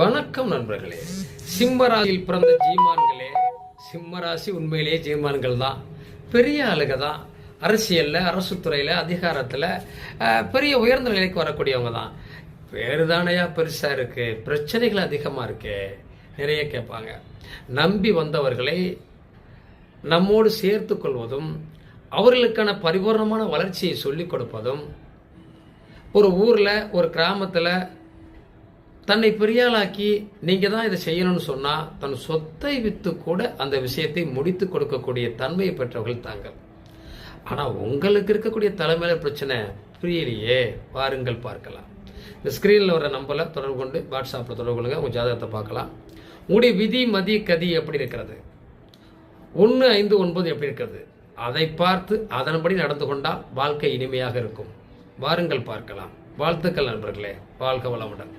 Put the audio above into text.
வணக்கம் நண்பர்களே. சிம்மராசியில் பிறந்த ஜீமான்களே சிம்மராசி உண்மையிலேயே ஜீமான்கள் தான். பெரிய ஆளுக தான். அரசியலில் அரசு துறையில் அதிகாரத்தில் பெரிய உயர்ந்த நிலைக்கு வரக்கூடியவங்க தான். பேரு தானையா பெருசாக இருக்குது பிரச்சனைகள் அதிகமாக இருக்கு. நிறைய கேட்பாங்க. நம்பி வந்தவர்களை நம்மோடு சேர்த்து கொள்வதும் அவர்களுக்கான பரிபூர்ணமான வளர்ச்சியை சொல்லிக் கொடுப்பதும் ஒரு ஊரில் ஒரு கிராமத்தில் தன்னை பெரியாளாக்கி நீங்கள் தான் இதை செய்யணும்னு சொன்னால் தன் சொத்தை விற்று கூட அந்த விஷயத்தை முடித்து கொடுக்கக்கூடிய தன்மையை பெற்றவர்கள் தாங்கள். ஆனால் உங்களுக்கு இருக்கக்கூடிய தலைமையில பிரச்சனை புரியலையே. வாருங்கள் பார்க்கலாம். இந்த ஸ்க்ரீனில் வர நம்பரை தொடர்பு கொண்டு வாட்ஸ்அப்பில் தொடர்பு கொள்ளுங்கள் உங்கள் ஜாதகத்தை பார்க்கலாம். உங்களுடைய விதி மதி கதி எப்படி இருக்கிறது? ஒன்று ஐந்து ஒன்பது எப்படி இருக்கிறது? அதை பார்த்து அதன்படி நடந்து கொண்டால் வாழ்க்கை இனிமையாக இருக்கும். வாருங்கள் பார்க்கலாம். வாழ்த்துக்கள் நண்பர்களே. வாழ்க வளமுடன்.